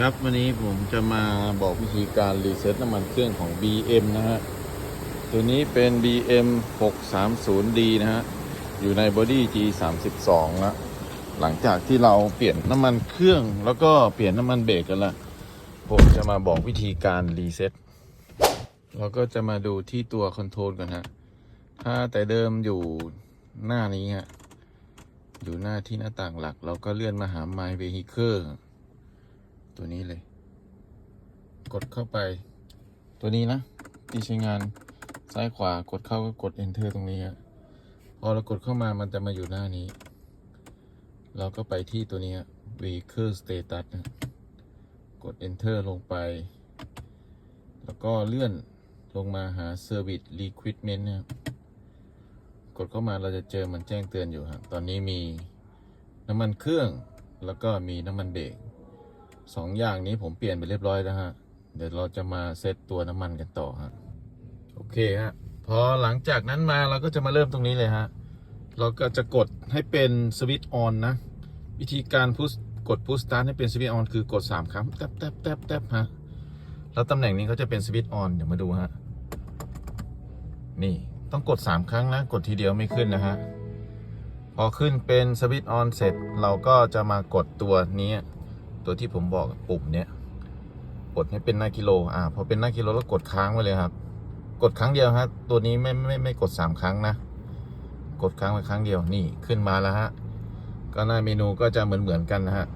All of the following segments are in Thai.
ครับวันนี้ผมจะมาบอกวิธีการรีเซ็ตน้ำมันเครื่องของ BM นะฮะ ตัวนี้เป็น BM 630D นะฮะ อยู่ในบอดี้ G32 ละหลังจากที่เราเปลี่ยนน้ำมันเครื่องแล้วก็เปลี่ยนน้ำมันเบรกกันละผมจะมาบอกวิธีการรีเซ็ตเราก็จะมาดูที่ตัวคอนโทรลกันฮะ ถ้าแต่เดิมอยู่หน้านี้ฮะ อยู่หน้าที่หน้าต่างหลัก เราก็เลื่อนมาหา My Vehicle ตัวนี้เลย กดเข้าไป ตัวนี้นะที่ใช้งานซ้ายขวากดเข้าก็กด enter ตรงนี้ฮะพอเรากดเข้ามามันจะมาอยู่หน้านี้ เราก็ไปที่ตัวนี้ vehicle status นะกด enter ลงไป แล้วก็เลื่อนลงมาหา service requirement นะครับกดเข้ามาเราจะเจอมันแจ้งเตือนอยู่ครับตอนนี้มีน้ำมันเครื่อง แล้วก็มีน้ำมันเบรก สองอย่างนี้ผมเปลี่ยนไปเรียบร้อยแล้วฮะ เดี๋ยวเราจะมาเซตตัวน้ำมันกันต่อฮะ โอเคฮะ พอหลังจากนั้นมาเราก็จะมาเริ่มตรงนี้เลยฮะ เราก็จะกดให้เป็นสวิตช์ออนนะ วิธีการพุชกดพุชสตาร์ทให้เป็นสวิตช์ออนคือกด 3 ครั้งแทบแทบแทบแทบฮะ แล้วตำแหน่งนี้เขาจะเป็นสวิตช์ออนเดี๋ยวมาดูฮะ นี่ต้องกด 3 ครั้งนะ กดทีเดียวไม่ขึ้นนะฮะ พอขึ้นเป็นสวิตช์ออนเสร็จ เราก็จะมากดตัวนี้ ตัวที่ผมบอกปุ่มเนี้ยกดให้เป็นหน้ากิโล อ่าพอเป็นหน้ากิโลแล้วกดค้างไว้เลยครับ กดครั้งเดียวฮะตัวนี้ไม่ไม่ไม่กด3ครั้งนะ กดค้างไว้ครั้งเดียวนี่ขึ้นมาแล้วฮะ ก็หน้าเมนูก็จะเหมือนเหมือนกันนะฮะ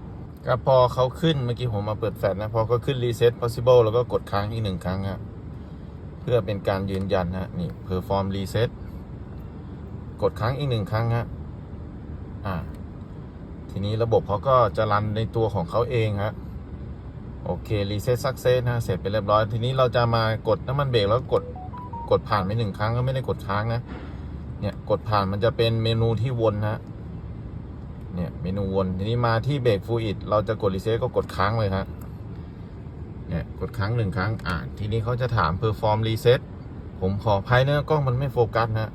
ก็พอเขาขึ้นเมื่อกี้ผมมาเปิดแฟลชนะพอเขาขึ้น reset possible แล้วก็กดค้างอีกหนึ่งครั้งฮะเพื่อเป็นการยืนยันฮะนี่ perform reset กดค้างอีกหนึ่งครั้งฮะอ่า ทีนี้ระบบเขาก็จะรันในตัวของเขาเองฮะโอเค reset success นะเสร็จไปเรียบร้อย ทีนี้เราจะมากดน้ำมันเบรกแล้วกดกดผ่านไปหนึ่งครั้งก็ไม่ได้กดค้างนะเนี่ยกดผ่านมันจะเป็นเมนูที่วนฮะเนี่ยเมนูวนทีนี้มาที่เบรกฟูอิดเราจะกด reset ก็กดค้างเลยครับเนี่ยกดค้างหนึ่งครั้งอ่าทีนี้เขาจะถาม perform reset ผมขอภัยนะกล้องมันไม่โฟกัสนะ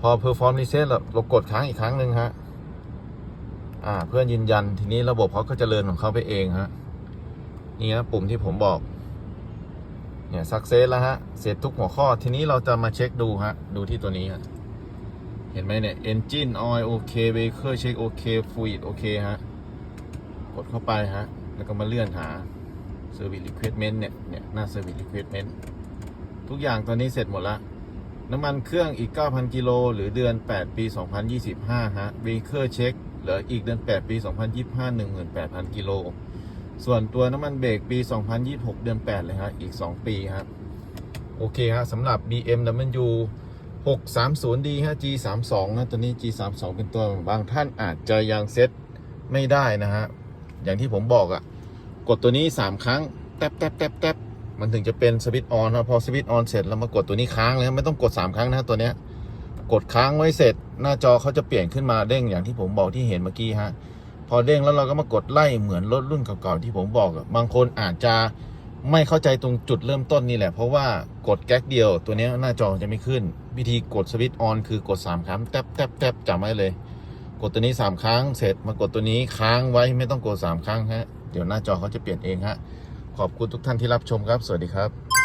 พอ perform reset เราเรากดค้างอีกครั้งหนึ่งฮะ อ่า เพื่อนยืนยันทีนี้ระบบเขาก็จะเรินของเขาไปเองฮะนี่นะปุ่มที่ผมบอก เนี่ย success แล้วฮะ เสร็จทุกหัวข้อทีนี้เราจะมาเช็คดูฮะ ดูที่ตัวนี้ฮะเห็นไหมเนี่ย engine oil โอเค vehicle check โอเค fluid โอเคฮะ กดเข้าไปฮะ แล้วก็มาเลื่อนหา service requirement เนี่ยเนี่ยหน้า service requirement ทุกอย่างตอนนี้เสร็จหมดละน้ำมันเครื่องอีก 9,000 กิโล หรือเดือน 8 ปี 2025 ฮะ vehicle check เหลืออีกเดือน 8 ปี 2025 18,000 กิโล ส่วนตัวน้ำมันเบรกปี 2026 เดือน 8 เลยฮะอีก 2 ปีครับโอเคฮะสำหรับ BMW 630D ฮะ G32 นะตัวนี้ G32 เป็นตัวบางท่านอาจจะยังเซ็ตไม่ได้นะฮะ อย่างที่ผมบอกอะ่ะ กดตัวนี้ 3 ครั้ง แทบแทบแทบแทบมันถึงจะเป็นสวิตช์ออนนะพอสวิตช์ออนเสร็จเรามากดตัวนี้ค้างเลยไม่ต้องกด 3 ครั้งนะตัวเนี้ย กดค้างไว้เสร็จ หน้าจอเขาจะเปลี่ยนขึ้นมาเด้งอย่างที่ผมบอกที่เห็นเมื่อกี้ฮะพอเด้งแล้วเราก็มากดไล่เหมือนรถรุ่นเก่าๆที่ผมบอกบางคนอาจจะไม่เข้าใจตรงจุดเริ่มต้นนี่แหละ เพราะว่ากดแก๊กเดียวตัวนี้หน้าจอจะไม่ขึ้น วิธีกดสวิตช์ออนคือกด 3 ครั้งแทบแทบแทบจำไว้เลย กดตัวนี้ 3 ครั้งเสร็จมากดตัวนี้ค้างไว้ไม่ต้องกด 3 ครั้งฮะเดี๋ยวหน้าจอเขาจะเปลี่ยนเองฮะขอบคุณทุกท่านที่รับชมครับ สวัสดีครับ